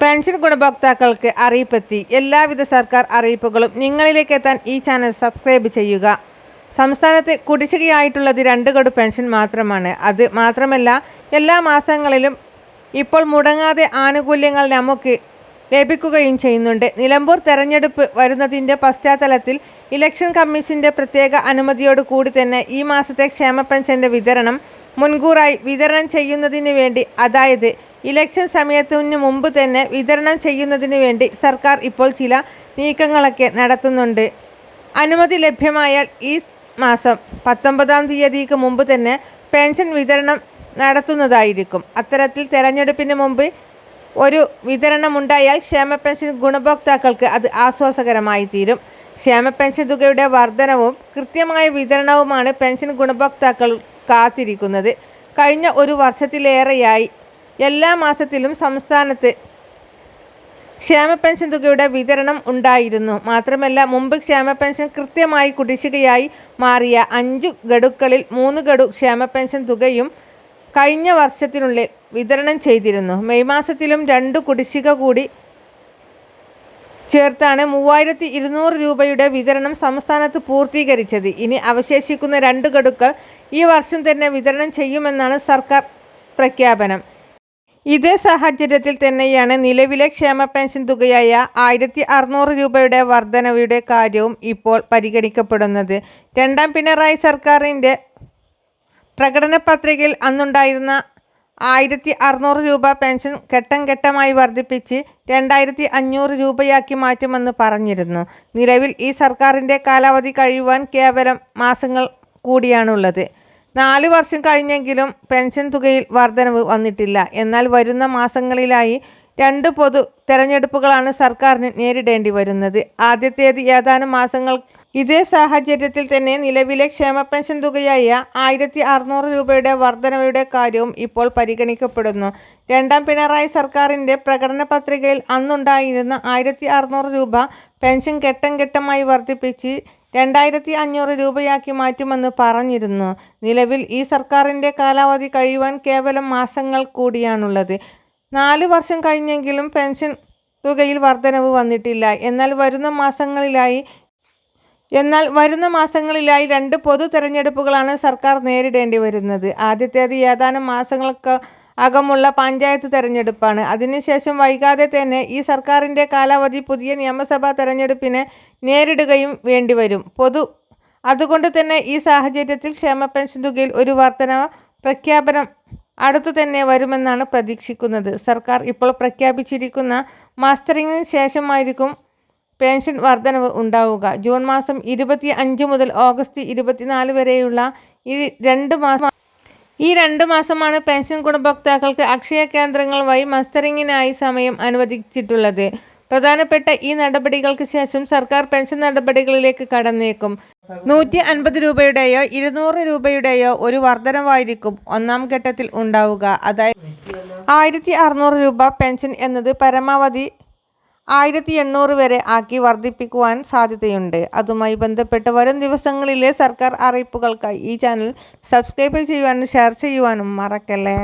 Pension ഗുണഭോക്താക്കൾക്ക് അറിയിപ്പെത്തി എല്ലാവിധ സർക്കാർ അറിയിപ്പുകളും നിങ്ങളിലേക്ക് എത്താൻ ഈ ചാനൽ സബ്സ്ക്രൈബ് ചെയ്യുക. സംസ്ഥാനത്ത് കുടിശ്ശികയായിട്ടുള്ളത് രണ്ട് ഗഡു പെൻഷൻ മാത്രമാണ്. അത് മാത്രമല്ല എല്ലാ മാസങ്ങളിലും ഇപ്പോൾ മുടങ്ങാതെ ആനുകൂല്യങ്ങൾ നമുക്ക് ലഭിക്കുകയും ചെയ്യുന്നുണ്ട്. നിലമ്പൂർ തെരഞ്ഞെടുപ്പ് വരുന്നതിന്റെ പശ്ചാത്തലത്തിൽ ഇലക്ഷൻ കമ്മീഷന്റെ പ്രത്യേക അനുമതിയോട് കൂടി തന്നെ ഈ മാസത്തെ ക്ഷേമ പെൻഷന്റെ വിതരണം മുൻകൂറായി വിതരണം ചെയ്യുന്നതിന് വേണ്ടി അതായത് ഇലക്ഷൻ സമയത്തിന് മുമ്പ് തന്നെ വിതരണം ചെയ്യുന്നതിന് വേണ്ടി സർക്കാർ ഇപ്പോൾ ചില നീക്കങ്ങളൊക്കെ നടത്തുന്നുണ്ട്. അനുമതി ലഭ്യമായാൽ ഈ മാസം പത്തൊമ്പതാം തീയതിക്ക് മുമ്പ് തന്നെ പെൻഷൻ വിതരണം നടത്തുന്നതായിരിക്കും. അത്തരത്തിൽ തെരഞ്ഞെടുപ്പിന് മുമ്പ് ഒരു വിതരണമുണ്ടായാൽ ക്ഷേമ പെൻഷൻ ഗുണഭോക്താക്കൾക്ക് അത് ആശ്വാസകരമായി തീരും. ക്ഷേമ പെൻഷൻ തുകയുടെ വർധനവും കൃത്യമായ വിതരണവുമാണ് പെൻഷൻ ഗുണഭോക്താക്കൾ കാത്തിരിക്കുന്നത്. കഴിഞ്ഞ ഒരു വർഷത്തിലേറെയായി എല്ലാ മാസത്തിലും സംസ്ഥാനത്ത് ക്ഷേമ പെൻഷൻ തുകയുടെ വിതരണം ഉണ്ടായിരുന്നു. മാത്രമല്ല മുമ്പ് ക്ഷേമ പെൻഷൻ കൃത്യമായി കുടിശ്ശികയായി മാറിയ അഞ്ചു ഗഡുക്കളിൽ മൂന്ന് ഗഡു ക്ഷേമ പെൻഷൻ തുകയും കഴിഞ്ഞ വർഷത്തിനുള്ളിൽ വിതരണം ചെയ്തിരുന്നു. മെയ് മാസത്തിലും രണ്ട് കുടിശ്ശിക കൂടി ചേർത്താണ് മൂവായിരത്തി ഇരുന്നൂറ് രൂപയുടെ വിതരണം സംസ്ഥാനത്ത് പൂർത്തീകരിച്ചത്. ഇനി അവശേഷിക്കുന്ന രണ്ട് ഗഡുക്കൾ ഈ വർഷം തന്നെ വിതരണം ചെയ്യുമെന്നാണ് സർക്കാർ പ്രഖ്യാപനം. ഇതേ സാഹചര്യത്തിൽ തന്നെയാണ് നിലവിലെ ക്ഷേമ പെൻഷൻ തുകയായ ആയിരത്തി അറുന്നൂറ് രൂപയുടെ വർധനയുടെ കാര്യവും ഇപ്പോൾ പരിഗണിക്കപ്പെടുന്നത്. രണ്ടാം പിണറായി സർക്കാരിന്റെ പ്രകടന പത്രികയിൽ അന്നുണ്ടായിരുന്ന ആയിരത്തി അറുന്നൂറ് രൂപ പെൻഷൻ ഘട്ടം ഘട്ടമായി വർദ്ധിപ്പിച്ച് രണ്ടായിരത്തി അഞ്ഞൂറ് രൂപയാക്കി മാറ്റുമെന്ന് പറഞ്ഞിരുന്നു. നിലവിൽ ഈ സർക്കാരിന്റെ കാലാവധി കഴിയുവാൻ കേവലം മാസങ്ങൾ കൂടിയാണുള്ളത്. നാല് വർഷം കഴിഞ്ഞെങ്കിലും പെൻഷൻ തുകയിൽ വർധനവ് വന്നിട്ടില്ല. എന്നാൽ വരുന്ന മാസങ്ങളിലായി രണ്ട് പൊതു തെരഞ്ഞെടുപ്പുകളാണ് സർക്കാരിന് നേരിടേണ്ടി വരുന്നത്. ആദ്യത്തേത് ഏതാനും മാസങ്ങൾ ഇതേ സാഹചര്യത്തിൽ തന്നെ നിലവിലെ ക്ഷേമ പെൻഷൻ തുകയായ ആയിരത്തി അറുന്നൂറ് രൂപയുടെ വർധനവയുടെ കാര്യവും ഇപ്പോൾ പരിഗണിക്കപ്പെടുന്നു. രണ്ടാം പിണറായി സർക്കാരിന്റെ പ്രകടന പത്രികയിൽ അന്നുണ്ടായിരുന്ന ആയിരത്തി അറുന്നൂറ് രൂപ പെൻഷൻ ഘട്ടം ഘട്ടമായി വർദ്ധിപ്പിച്ച് രണ്ടായിരത്തി അഞ്ഞൂറ് രൂപയാക്കി മാറ്റുമെന്ന് പറഞ്ഞിരുന്നു. നിലവിൽ ഈ സർക്കാരിന്റെ കാലാവധി കഴിയുവാൻ കേവലം മാസങ്ങൾ കൂടിയാണുള്ളത്. നാല് വർഷം കഴിഞ്ഞെങ്കിലും പെൻഷൻ തുകയിൽ വർധനവ് വന്നിട്ടില്ല. എന്നാൽ വരുന്ന മാസങ്ങളിലായി എന്നാൽ വരുന്ന മാസങ്ങളിലായി രണ്ട് പൊതു തെരഞ്ഞെടുപ്പുകളാണ് സർക്കാർ നേരിടേണ്ടി വരുന്നത് ആദ്യത്തേത് ഏതാനും മാസങ്ങൾക്ക് അകമുള്ള പഞ്ചായത്ത് തെരഞ്ഞെടുപ്പാണ്. അതിനുശേഷം വൈകാതെ തന്നെ ഈ സർക്കാരിന്റെ കാലാവധി പുതിയ നിയമസഭാ തെരഞ്ഞെടുപ്പിനെ നേരിടുകയും വേണ്ടിവരും. പൊതു അതുകൊണ്ട് തന്നെ ഈ സാഹചര്യത്തിൽ ക്ഷേമ പെൻഷൻ തുകയിൽ ഒരു വർധന പ്രഖ്യാപനം അടുത്തു തന്നെ വരുമെന്നാണ് പ്രതീക്ഷിക്കുന്നത്. സർക്കാർ ഇപ്പോൾ പ്രഖ്യാപിച്ചിരിക്കുന്ന മാസ്റ്ററിങ്ങിന് ശേഷമായിരിക്കും പെൻഷൻ വർധനവ് ഉണ്ടാവുക. ജൂൺ മാസം ഇരുപത്തി അഞ്ച് മുതൽ ഓഗസ്റ്റ് ഇരുപത്തിനാല് വരെയുള്ള ഈ രണ്ട് മാസം ഈ രണ്ട് മാസമാണ് പെൻഷൻ ഗുണഭോക്താക്കൾക്ക് അക്ഷയ കേന്ദ്രങ്ങൾ വഴി മസ്റ്ററിങ്ങിനായി സമയം അനുവദിച്ചിട്ടുള്ളത്. പ്രധാനപ്പെട്ട ഈ നടപടികൾക്ക് ശേഷം സർക്കാർ പെൻഷൻ നടപടികളിലേക്ക് കടന്നേക്കും. നൂറ്റി അൻപത് രൂപയുടെയോ ഇരുന്നൂറ് രൂപയുടെയോ ഒരു വർധനവായിരിക്കും ഒന്നാം ഘട്ടത്തിൽ ഉണ്ടാവുക. അതായത് ആയിരത്തി അറുന്നൂറ് രൂപ പെൻഷൻ എന്നത് പരമാവധി ആയിരത്തി എണ്ണൂറ് വരെ ആക്കി വർദ്ധിപ്പിക്കുവാൻ സാധ്യതയുണ്ട്. അതുമായി ബന്ധപ്പെട്ട് വരും ദിവസങ്ങളിലെ സർക്കാർ അറിയിപ്പുകൾക്കായി ഈ ചാനൽ സബ്സ്ക്രൈബ് ചെയ്യുവാനും ഷെയർ ചെയ്യുവാനും മറക്കല്ലേ?